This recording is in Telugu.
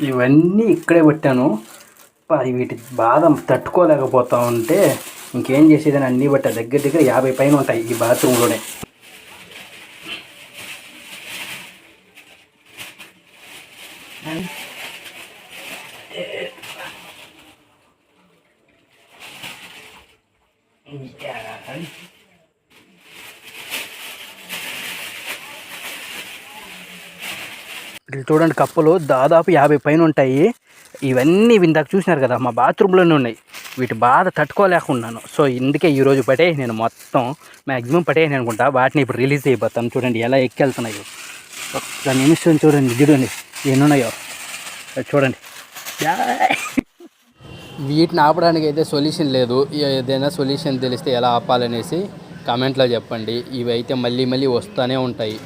ఇవన్నీ ఇక్కడే పెట్టాను. వీటి బాధ తట్టుకోలేకపోతా ఉంటే ఇంకేం చేసేదని అన్నీ బట్ట దగ్గర దగ్గర యాభై పైన ఉంటాయి ఈ బాత్రూంలోనే. ఇట్లా చూడండి కప్పులు దాదాపు యాభై పైన ఉంటాయి. ఇవన్నీ ఇందాక చూసినారు కదా మా బాత్రూంలోనే ఉన్నాయి. వీటి బాధ తట్టుకోలేకున్నాను. సో ఇందుకే ఈరోజు పడే నేను మొత్తం మ్యాక్సిమం పడేయను అనుకుంటా. వాటిని ఇప్పుడు రిలీజ్ అయిపోతాను చూడండి ఎలా ఎక్కెళ్తున్నాయో. ఒక్క నిమిషం చూడండి చూడండి ఎన్ని ఉన్నాయో చూడండి. వీటిని ఆపడానికి అయితే సొల్యూషన్ లేదు. ఏదైనా సొల్యూషన్ తెలిస్తే ఎలా ఆపాలనేసి కామెంట్లో చెప్పండి. ఇవి అయితే మళ్ళీ మళ్ళీ వస్తూనే ఉంటాయి.